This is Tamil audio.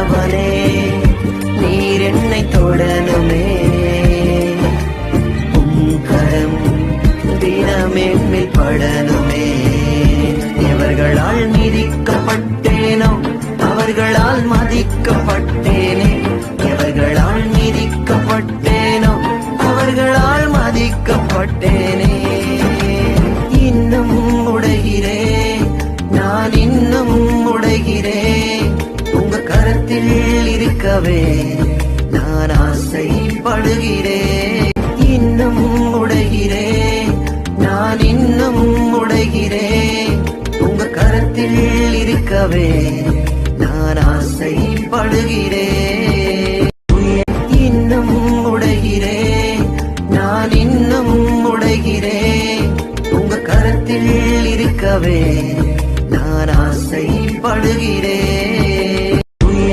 ஆண்டவனே நீர் என்னை தொடணுமே. உம் கரம் தினமென்மேல் படணுமே. எவர்களால் மிதிக்கப்பட்டேனோ அவர்களால் மதிக்கப்பட்டேனே. எவர்களால் மிதிக்கப்பட்டேனோ அவர்களால் மதிக்கப்பட்டேனே. உலகத்தில் இருக்கவே நான் ஆசைப்படுகிறேன். இன்னும் உடைகிறேன். நான் இன்னும் உடைகிறேன். உங்க கரத்தில் இருக்கவே நான் ஆசைப்படுகிறேன். இன்னும் உடைகிறேன். நான் இன்னும் உடைகிறேன். உங்க கரத்தில் இருக்கவே நான் ஆசைப்படுகிறேன்.